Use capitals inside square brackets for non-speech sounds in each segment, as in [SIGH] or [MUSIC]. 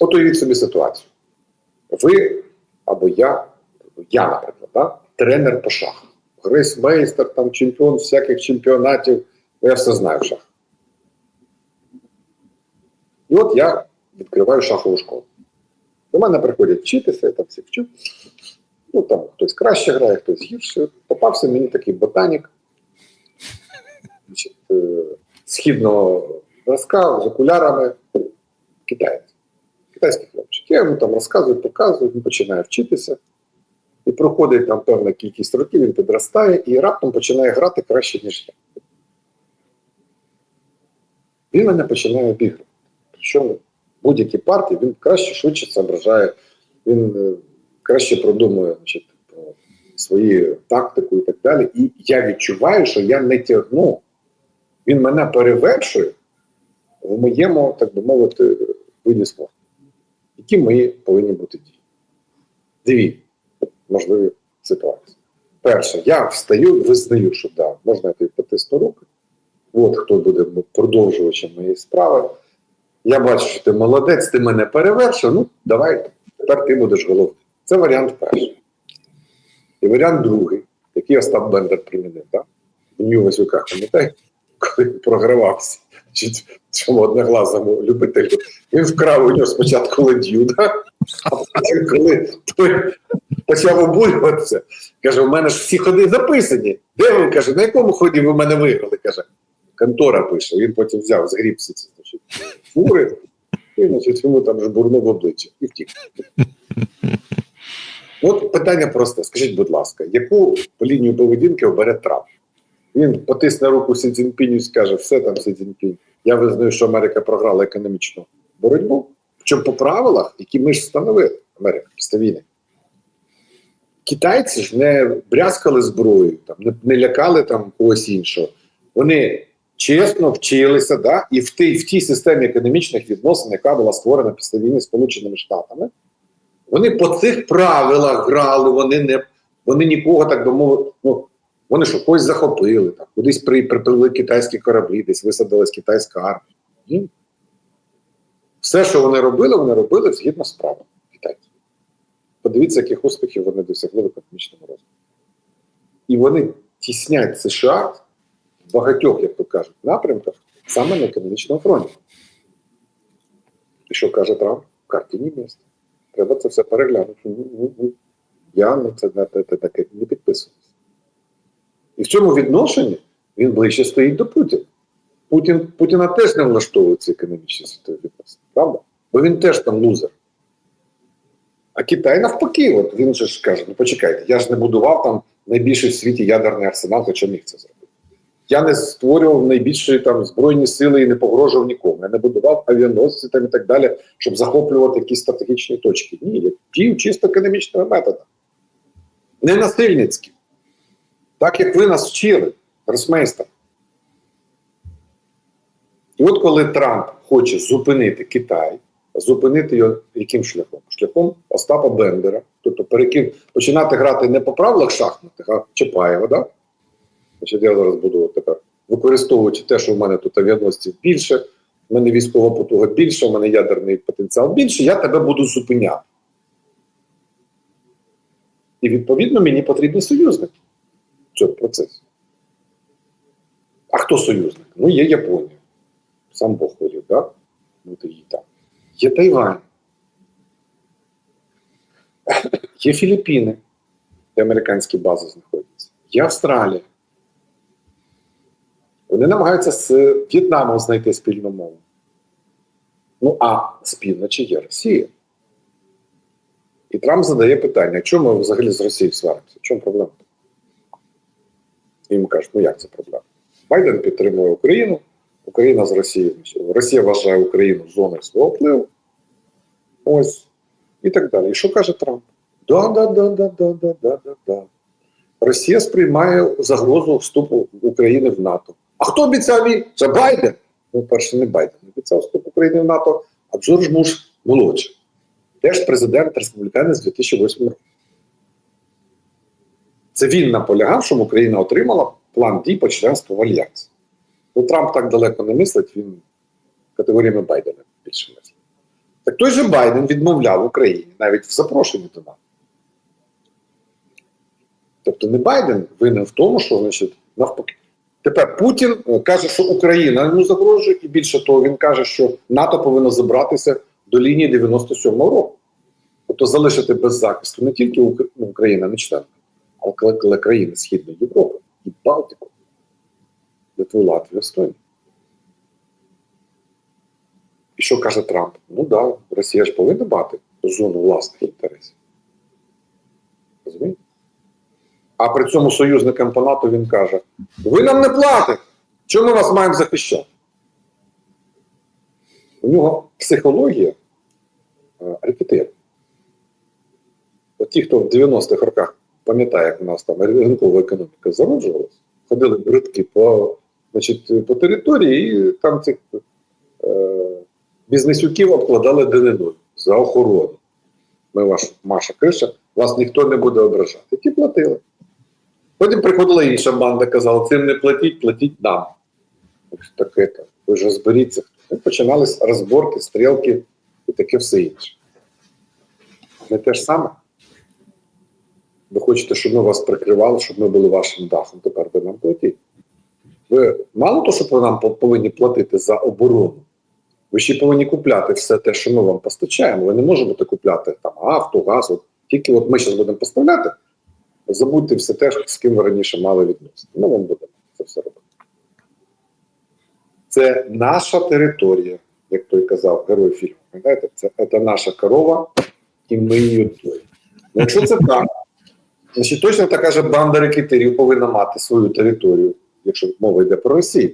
От уявіть собі ситуацію. Ви або я, я, наприклад, да? тренер по шаху. Грейсмейстер, там чемпіон всяких чемпіонатів, я все знаю в шахах. І от я відкриваю шахову школу. До мене приходять вчитися, я там всіх вчу. Ну там хтось краще грає, хтось гірше. Попався мені такий ботанік е, східного зразка з окулярами китаєць. Китайський хлопчик. Я йому там розказую, показую, він починає вчитися. І проходить там певна кількість років, він підростає і раптом починає грати краще, ніж я. Він мене починає обігрувати. Причому будь-які партії він краще, швидше зображає, він е, краще продумує значить, свою тактику і так далі. І я відчуваю, що я не тягну. Він мене перевершує в моєму, так би мовити, виді спорту. Які ми повинні бути дії. Дві можливі ситуації. Перше, я встаю, визнаю, що да, можна тобі потисну руки. От хто буде продовжувачем моєї справи. Я бачу, що ти молодець, ти мене перевершив. Ну, давай, тепер ти будеш головним. Це варіант перший. І варіант другий, який Остап Бендер примінив, так? В нього Васюках, пам'ятаєте, коли програвався цьому одноглазому любителю, він вкрав у нього спочатку ладью, да? а потім, коли той почав обурюватися, каже: у мене ж всі ходи записані. Де ви каже, на якому ході ви мене виграли? каже, контора пише. Він потім взяв, згріб всі ці значить, фури, і значить, йому там жбурнув в обличчя і втік. От питання просте. Скажіть, будь ласка, яку лінію поведінки обере Трамп? Він потисне руку Сі Цзіньпіню і скаже, все там Сі Цзіньпінь, я визнаю, що Америка програла економічну боротьбу. Причому по правилах, які ми ж встановили, Америка після війни. Китайці ж не брязкали зброєю, там, не, не лякали там когось іншого. Вони чесно вчилися, да, і в тій, в тій системі економічних відносин, яка була створена після війни Сполученими Штатами, вони по цих правилах грали, вони не вони нікого, так би мовити, ну, вони що когось захопили, там, кудись при, приплили китайські кораблі, десь висадилась китайська армія. Ні. Все, що вони робили, вони робили згідно з правилами китайців. Подивіться, яких успіхів вони досягли в економічному розвитку. І вони тіснять США в багатьох, як то кажуть, напрямках саме на економічному фронті. І що каже Трамп? Карті не місце. Треба це все переглянути. Ну, ну, ну. Я на це не підписуюся. І в цьому відношенні він ближче стоїть до Путіна. Путін, Путіна теж не влаштовує ці економічні світові відносини, правда? Бо він теж там лузер. А Китай навпаки, от він же ж каже: ну почекайте, я ж не будував там найбільший в світі ядерний арсенал, хоча міг це зробити. Я не створював найбільші там збройні сили і не погрожував нікому. Я не будував авіаносці там і так далі, щоб захоплювати якісь стратегічні точки. Ні, я дію чисто економічними методами. Не насильницькі. Так як ви нас вчили, гросмейстер. І от коли Трамп хоче зупинити Китай, зупинити його яким шляхом? Шляхом Остапа Бендера, тобто перекин, починати грати не по правилах шахматних, а Чапаєва, да? Значить, я зараз буду тепер використовуючи те, що в мене тут авіаносців більше, в мене військова потуга більше, в мене ядерний потенціал більше, я тебе буду зупиняти. І відповідно мені потрібні союзники в цьому процесі. А хто союзник? Ну, є Японія. Сам Бог хотів, да? бути її там. Є Тайвань. [LAUGHS] Є Філіппіни, де американські бази знаходяться. Є Австралія. Вони намагаються з В'єтнамом знайти спільну мову. Ну, а з півночі є Росія. І Трамп задає питання: чому ми взагалі з Росією сваримося? В чому проблема? І йому кажуть, ну як це проблема? Байден підтримує Україну, Україна з Росією. Росія вважає Україну зоною свого впливу. Ось. І так далі. І що каже Трамп? Да-да-да-да-да-да-да-да. Росія сприймає загрозу вступу України в НАТО. А хто обіцяв їй? Це Байден. Ну, перше, не Байден обіцяв вступ України в НАТО, а Джордж Буш молодший. Теж президент республіканець з 2008 року. Це він наполягав, щоб Україна отримала план дій по членству в Альянсі. Ну, Трамп так далеко не мислить, він категоріями Байдена більше мислить. Так той же Байден відмовляв Україні навіть в запрошенні до НАТО. Тобто не Байден винен в тому, що значить, навпаки. Тепер Путін е, каже, що Україна йому загрожує, і більше того, він каже, що НАТО повинно забратися до лінії 97-го року. Тобто залишити без захисту не тільки ну, Україна, не член, але країни Східної Європи і Балтику, Литву, Латвію, Естонію. І що каже Трамп? Ну да, Росія ж повинна мати зону власних інтересів. Розумієте? А при цьому союзникам по НАТО він каже: ви нам не платите, чому ми вас маємо захищати? У нього психологія е, репетир. От ті, хто в 90-х роках пам'ятає, як у нас там ринкова економіка зароджувалась, ходили бридки по, по території, і там цих е, бізнесюків обкладали дениною за охорону. Ми ваш Маша Криша, вас ніхто не буде ображати. Ті платили. Потім приходила інша банда, казала, цим не платіть, платіть нам. Таке то. Ви ж розберіться. І починались розборки, стрілки і таке все інше. Не те ж саме. Ви хочете, щоб ми вас прикривали, щоб ми були вашим дахом. Тепер ви нам платіть. Ви мало того, що ви нам повинні платити за оборону, ви ще повинні купляти все те, що ми вам постачаємо. Ви не можете купляти там авто, газ. От, тільки от ми зараз будемо поставляти, забудьте все те, з ким ви раніше мали відносини. Ми вам будемо це все робити. Це наша територія, як той казав герой фільму. Пам'ятаєте? Це, це наша корова, і ми її доїмо. Ну, Якщо це так, значить точно така ж банда рекетирів повинна мати свою територію, якщо мова йде про Росію.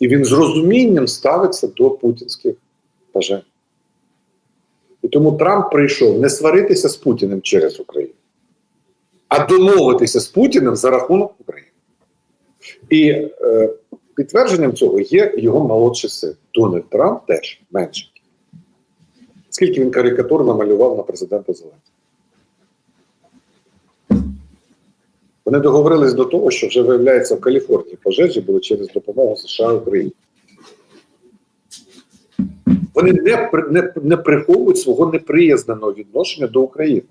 І він з розумінням ставиться до путінських бажань. І тому Трамп прийшов не сваритися з Путіним через Україну, а домовитися з Путіним за рахунок України. І е, підтвердженням цього є його молодший син. Дональд Трамп теж меншенький. Скільки він карикатур намалював на президента Зеленського. Вони договорились до того, що вже виявляється в Каліфорнії пожежі були через допомогу США Україні. Вони не, не, не приховують свого неприязненого відношення до України.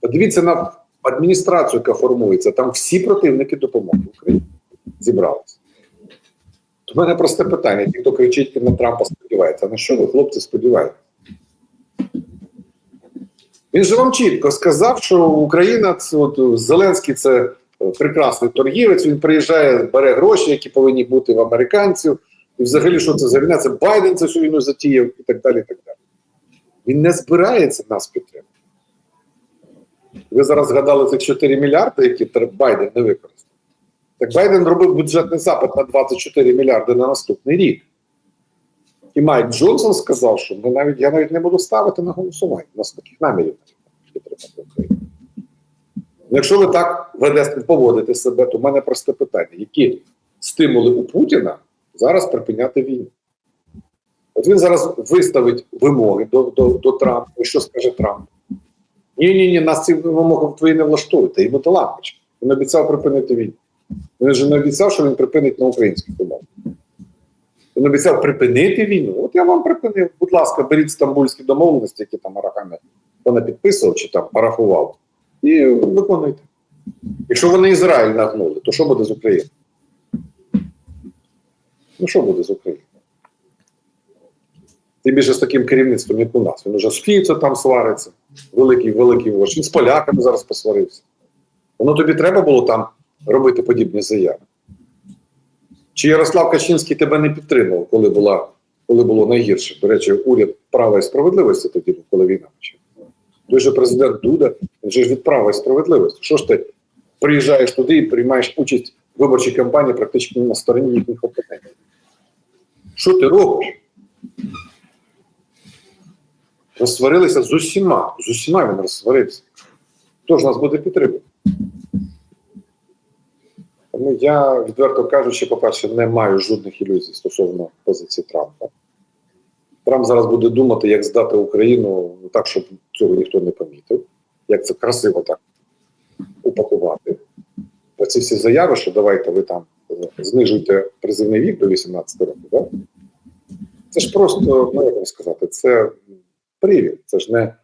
Подивіться на адміністрацію, яка формується, там всі противники допомоги Україні зібралися. У мене просте питання: ті, хто кричить на Трампа, сподівається, на що ви, хлопці, сподіваєтесь? Він же вам чітко сказав, що Україна от Зеленський це е, прекрасний торгівець. Він приїжджає, бере гроші, які повинні бути в американців. І взагалі, що це за війна? Це Байден це всю війну затіяв і так далі. і так далі. Він не збирається нас підтримати. Ви зараз згадали цих 4 мільярди, які Байден не використав. Так Байден робив бюджетний запит на 24 мільярди на наступний рік. І Майк Джонсон сказав, що ми навіть, я навіть не буду ставити на голосування. У нас таких намірів підтримати Україну. Ну, Якщо ви так ведете, поводите себе, то в мене просте питання: які стимули у Путіна зараз припиняти війну? От він зараз виставить вимоги до, до, до Трампа. І що скаже Трамп? Ні, ні, ні, нас ці вимоги твої не влаштують. Та йому до лампочки. Він обіцяв припинити війну. Він же не обіцяв, що він припинить на українських умовах. Він обіцяв припинити війну. От я вам припинив. Будь ласка, беріть стамбульські домовленості, які там Арахамі вона підписував чи там порахував, і виконуйте. Якщо вони Ізраїль нагнули, то що буде з Україною? Ну, що буде з Україною? Тим більше з таким керівництвом, як у нас. Він уже з Фіцо там свариться, великий, великий вождь. Він з поляками зараз посварився. Воно тобі треба було там робити подібні заяви. Чи Ярослав Качинський тебе не підтримував, коли була, коли було найгірше? До речі, уряд права і справедливості тоді, коли війна почала. Той же президент Дуда, він же від права і справедливості. Що ж ти приїжджаєш туди і приймаєш участь в виборчій кампанії практично на стороні їхніх опонентів? Що ти робиш? Розсварилися з усіма. З усіма він розсварився. Хто ж нас буде підтримувати? Тому я, відверто кажучи, по-перше, не маю жодних ілюзій стосовно позиції Трампа. Трамп зараз буде думати, як здати Україну так, щоб цього ніхто не помітив, як це красиво так упакувати. Оці всі заяви, що давайте ви там знижуйте призивний вік до 18 років, да? Це ж просто, ну як вам сказати, це привід, це ж не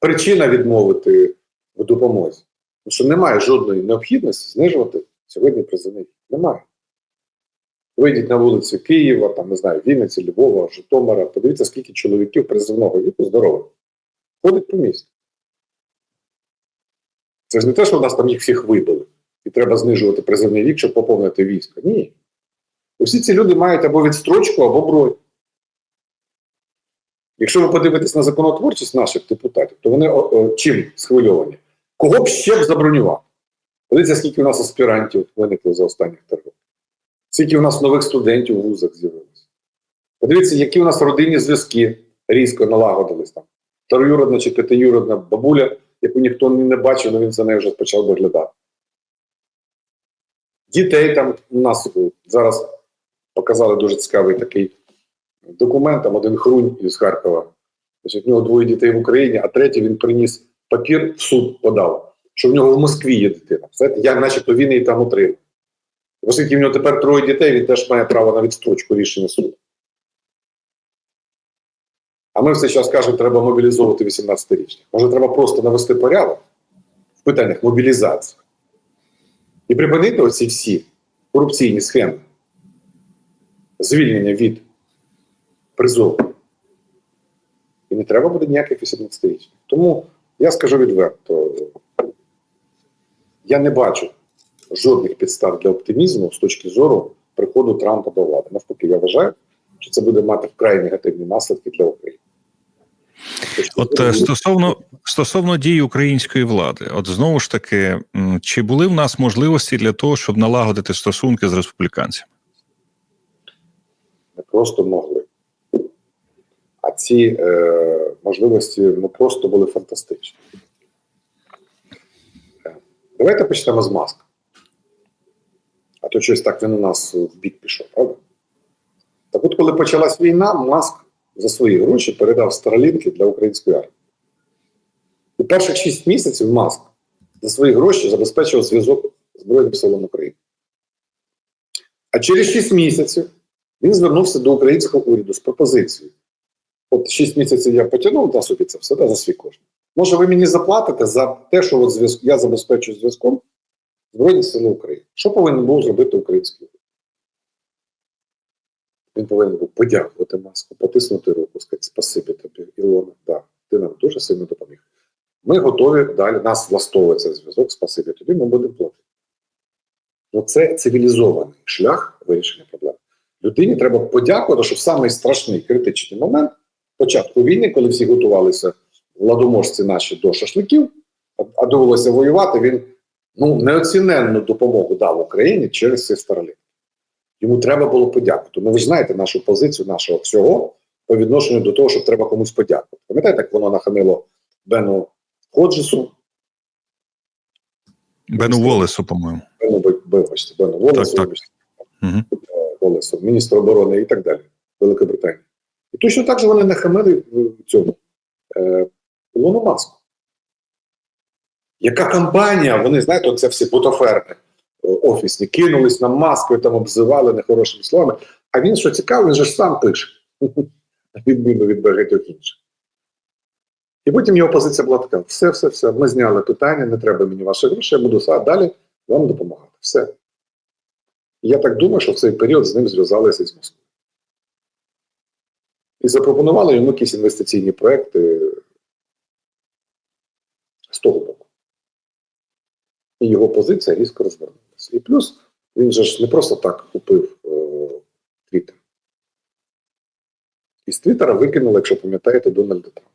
причина відмовити в допомозі. Тому що немає жодної необхідності знижувати сьогодні призовний. Немає. Вийдіть на вулицю Києва, там, не знаю, Вінниці, Львова, Житомира, подивіться, скільки чоловіків призовного віку здорових ходить по місту. Це ж не те, що в нас там їх всіх вибили, і треба знижувати призовний вік, щоб поповнити військо. Ні. Усі ці люди мають або відстрочку, або бронь. Якщо ви подивитесь на законотворчість наших депутатів, то вони о, о, чим схвильовані? Кого б ще б забронювати? Подивіться, скільки у нас аспірантів виникло за останніх три роки. Скільки у нас нових студентів у вузах з'явилося. Подивіться, які у нас родинні зв'язки різко налагодились там. Троюродна чи п'ятиюродна бабуля, яку ніхто не бачив, але він за нею вже почав доглядати. Дітей там у нас е, зараз показали дуже цікавий такий документ, там один хрунь із Харкова. Значить, в нього двоє дітей в Україні, а третій він приніс папір в суд подав, що в нього в Москві є дитина. Як начебто він її там отримав. Оскільки в нього тепер троє дітей, він теж має право на відстрочку рішення суду. А ми все час кажемо, треба мобілізовувати 18-річних. Може, треба просто навести порядок в питаннях мобілізації і припинити оці всі корупційні схеми, звільнення від призову. І не треба буде ніяких 18-річних. Тому я скажу відверто: я не бачу жодних підстав для оптимізму з точки зору приходу Трампа до влади. Навпаки, я вважаю, що це буде мати вкрай негативні наслідки для України. От е, стосовно стосовно дій української влади, от знову ж таки, чи були в нас можливості для того, щоб налагодити стосунки з республіканцями? не просто могли. А ці е, можливості ну, просто були фантастичні. Давайте почнемо з маска. А то щось так він у нас в бік пішов, правда? Так от, коли почалась війна, Маск за свої гроші передав старолінки для української армії. І перших 6 місяців Маск за свої гроші забезпечував зв'язок з Збройним силам України. А через 6 місяців він звернувся до українського уряду з пропозицією. От 6 місяців я потягнув на собі це все да, за свій кошт. Може, ви мені заплатите за те, що от зв'язк- я забезпечую зв'язком Збройні Сили України. Що повинен був зробити український уряд? Він повинен був подякувати маску, потиснути руку, сказати спасибі тобі, Ілона, да, ти нам дуже сильно допоміг. Ми готові далі, нас влаштовує цей зв'язок, спасибі тобі, ми будемо платити. Ну, це цивілізований шлях вирішення проблеми. Людині треба подякувати, що в самий страшний критичний момент початку війни, коли всі готувалися владоможці наші до шашликів, а- довелося воювати, він ну, неоціненну допомогу дав Україні через ці староліт. Йому треба було подякувати. Ну, ви ж знаєте нашу позицію, нашого всього по відношенню до того, що треба комусь подякувати. Пам'ятаєте, як воно нахамило Бену Ходжесу, Бену Волесу, по-моєму. Бену, вибачте, Бену Волесу, так. Угу. Волесу, міністр оборони і так далі, Великобританії. І точно так же вони нахамили в цьому е, Ілону Маску. Яка кампанія? Вони, знаєте, оце всі бутоферни е, офісні кинулись на маску, там обзивали нехорошими словами. А він, що цікаво, він же ж сам пише, [LAUGHS] відміну від багатьох інших. І потім його позиція була така: все, все, все, ми зняли питання, не треба мені ваші гроші, я буду са- далі вам допомагати. Все. Я так думаю, що в цей період з ним зв'язалися з Москвою. І запропонували йому якісь інвестиційні проекти з того боку. І його позиція різко розвернулася. І плюс він же ж не просто так купив Твіттер. Із Твіттера викинули, якщо пам'ятаєте, Дональда Трампа.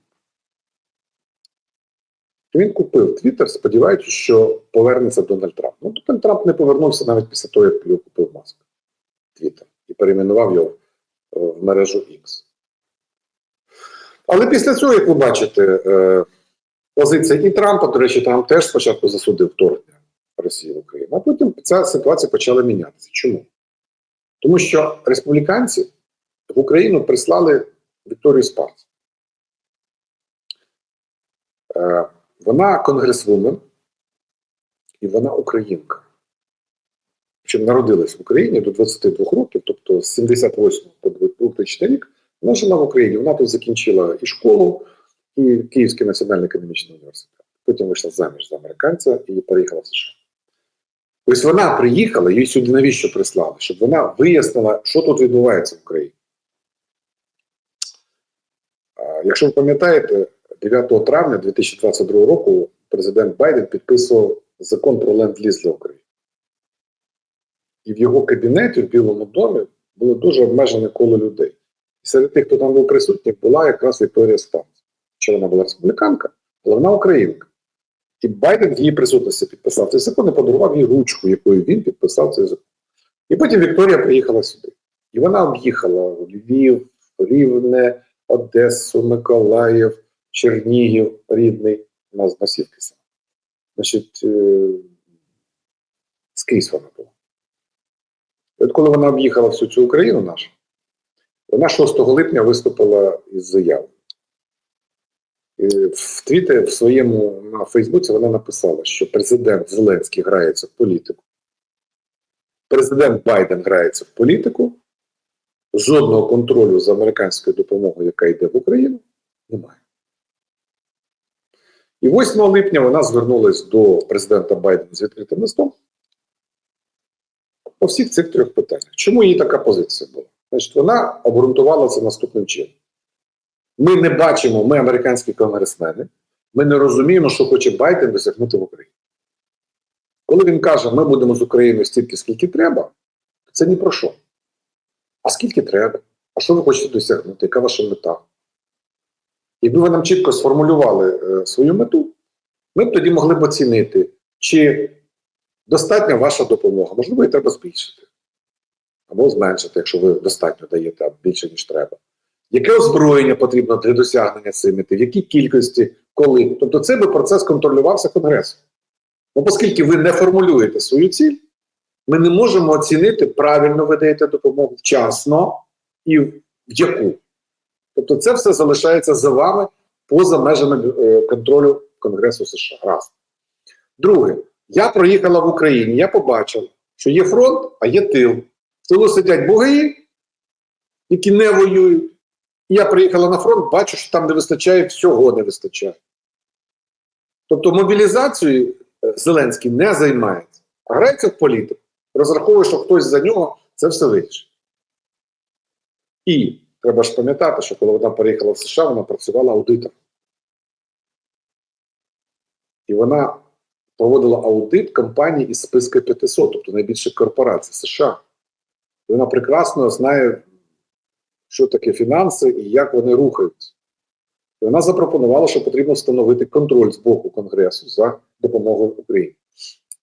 Він купив Твіттер, сподіваючись, що повернеться Дональд Трамп. Ну, Дональд Трамп не повернувся навіть після того, як його купив Маск. Твіттер. І перейменував його е, в мережу X. Але після цього, як ви бачите, е, позиція і Трампа, до речі, Трамп теж спочатку засудив вторгнення Росії в Україну, а потім ця ситуація почала мінятися. Чому? Тому що республіканці в Україну прислали Вікторію Спарц. Е, вона конгресвумен і вона українка. Чим народилась в Україні до 22 років, тобто з 78 по 2000 рік, Вона жила в Україні, вона тут закінчила і школу, Київський національний економічний університет. Потім вийшла заміж за американця і переїхала в США. Ось вона приїхала, її сюди навіщо прислали? Щоб вона вияснила, що тут відбувається в Україні. Якщо ви пам'ятаєте, 9 травня 2022 року президент Байден підписував закон про ленд-ліз для України. І в його кабінеті в Білому домі було дуже обмежене коло людей. І серед тих, хто там був присутній, була якраз Вікторія Спанс. Що вона була республіканка, але вона українка. І Байден в її присутності підписав цей закон і подарував їй ручку, якою він підписав цей закон. І потім Вікторія приїхала сюди. І вона об'їхала Львів, Рівне, Одесу, Миколаїв, Чернігів, рідний, у нас Носівки саме. Значить, е, скрізь вона була. І от коли вона об'їхала всю цю Україну нашу, вона 6 липня виступила із заявою. І В Твіттері, в своєму на Фейсбуці вона написала, що президент Зеленський грається в політику, президент Байден грається в політику, жодного контролю за американською допомогою, яка йде в Україну, немає. І 8 липня вона звернулася до президента Байдена з відкритим листом по всіх цих трьох питаннях. Чому її така позиція була? Значить, вона обґрунтувала це наступним чином. Ми не бачимо, ми американські конгресмени, ми не розуміємо, що хоче Байден досягнути в Україні. Коли він каже, ми будемо з Україною стільки, скільки треба, це ні про що. А скільки треба? А що ви хочете досягнути? Яка ваша мета? Якби ви нам чітко сформулювали е, свою мету, ми б тоді могли б оцінити, чи достатня ваша допомога. Можливо, її треба збільшити. Або зменшити, якщо ви достатньо даєте більше, ніж треба. Яке озброєння потрібно для досягнення цієї мети, в якій кількості, коли. Тобто це би процес контролювався Конгресом. Ну, оскільки ви не формулюєте свою ціль, ми не можемо оцінити, правильно ви даєте допомогу вчасно і в яку. Тобто це все залишається за вами поза межами е, контролю Конгресу США. Раз. Друге, я проїхала в Україні, я побачила, що є фронт, а є тил. В тилу сидять бугаї, які не воюють. Я приїхала на фронт, бачу, що там не вистачає, всього не вистачає. Тобто мобілізацією е, Зеленський не займається, а грається в політику. Розраховує, що хтось за нього це все вирішить. І треба ж пам'ятати, що коли вона переїхала в США, вона працювала аудитором. І вона проводила аудит компаній із списка 500, тобто найбільших корпорацій США. Вона прекрасно знає, що таке фінанси і як вони рухаються. Вона запропонувала, що потрібно встановити контроль з боку Конгресу за допомогою Україні.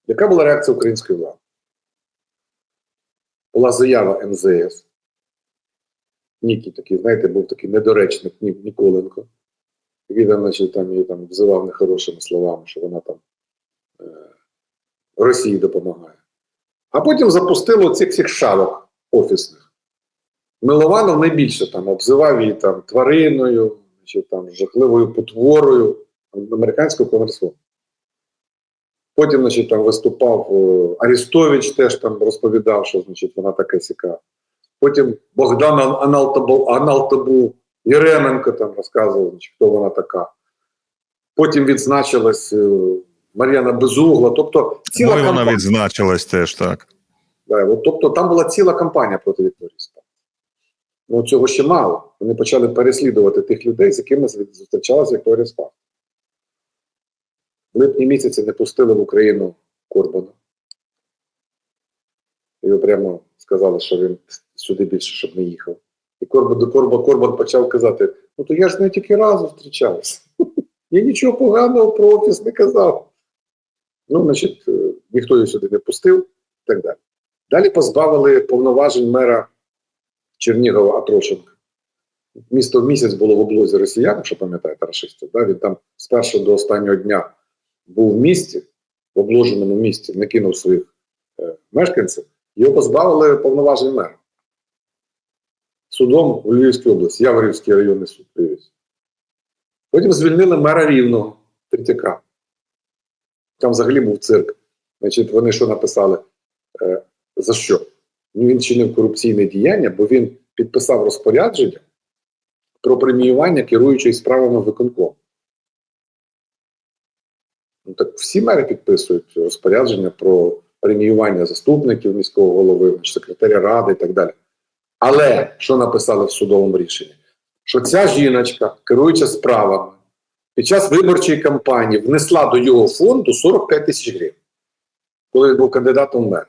Яка була реакція української влади? Була заява МЗС. Нікі такий, знаєте, був такий недоречник Ніколенко. Там, значить, там її там взивав нехорошими словами, що вона там е, Росії допомагає. А потім запустило цих всіх шавок офісних. Милованов найбільше там обзивав її там твариною, чи там жахливою потворою американського конгресу. Потім, значить, там виступав е, Арістович, теж там розповідав, що значить, вона така сяка. Потім Богдан Ан- Аналтабу, Аналтабу Єременко там розказував, значить, хто вона така. Потім відзначилась е, Мар'яна Безугла. Тобто ціла Ну, і вона кампанія. відзначилась теж так. Да, от, тобто там була ціла кампанія проти Вікторії. Ну цього ще мало. Вони почали переслідувати тих людей, з якими зустрічалася Вікторія Спа. В липні місяці не пустили в Україну Корбана. Його прямо сказали, що він сюди більше щоб не їхав. І Корбан до Корба Корбан почав казати: ну то я ж не тільки раз зустрічався. [LAUGHS] Я нічого поганого про офіс не казав. Ну, значить, е, ніхто його сюди не пустив і так далі. Далі позбавили повноважень мера Чернігова Атрошенка. Місто місяць було в облозі росіян, якщо пам'ятаєте, рашистів. Да? Він там з першого до останнього дня був в місті, в обложеному місті, не кинув своїх е, мешканців, його позбавили повноважень мера. Судом у Львівській області, Яворівський районний суд привіз. Потім звільнили мера Рівного, Третяка. Там взагалі був цирк. Значить, вони що написали? Е, за що? Він чинив корупційне діяння, бо він підписав розпорядження про преміювання керуючої справами виконком. Ну, так всі мери підписують розпорядження про преміювання заступників міського голови, секретаря ради і так далі. Але що написали в судовому рішенні? Що ця жіночка, керуюча справами, під час виборчої кампанії внесла до його фонду 45 тисяч гривень, коли він був кандидатом в мер.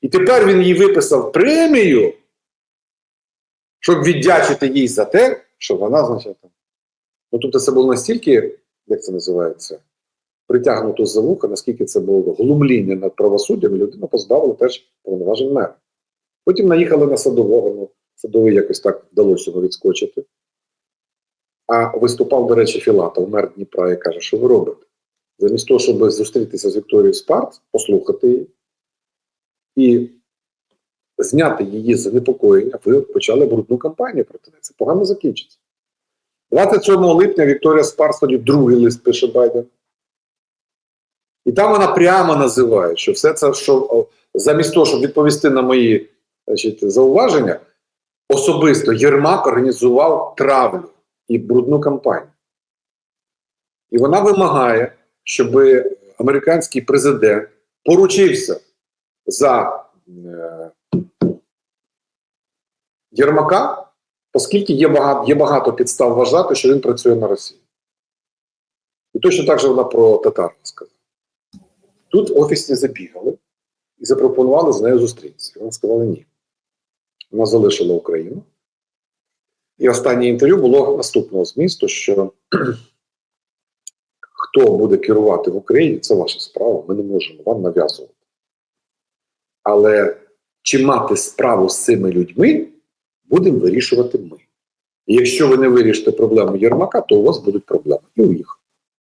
І тепер він їй виписав премію, щоб віддячити їй за те, що вона, значить. Ну, тобто це було настільки, як це називається, притягнуто за вуха, наскільки це було глумління над правосуддям, і людину позбавили теж повноважень мера. Потім наїхали на садового, ну, садовий якось так вдалося йому відскочити. А виступав, до речі, Філатов, мер Дніпра, і каже, що ви робите? Замість того, щоб зустрітися з Вікторією Спарт, послухати її і зняти її занепокоєння, ви почали брудну кампанію проти неї. Це погано закінчиться. 27 липня Вікторія Спарс тоді другий лист пише Байден. І там вона прямо називає, що все це, що замість того, щоб відповісти на мої значить, зауваження, особисто Єрмак організував травлю і брудну кампанію. І вона вимагає, щоб американський президент поручився за е, Єрмака, оскільки є багато, є багато підстав вважати, що він працює на Росію. І точно так же вона про татар сказала. Тут офісні забігали і запропонували з нею зустрітися. Вона сказала ні. Вона залишила Україну. І останнє інтерв'ю було наступного змісту, що [CLEARS THROAT] хто буде керувати в Україні, це ваша справа, ми не можемо вам нав'язувати. Але чи мати справу з цими людьми, будемо вирішувати ми. І якщо ви не вирішите проблему Єрмака, то у вас будуть проблеми і у їх.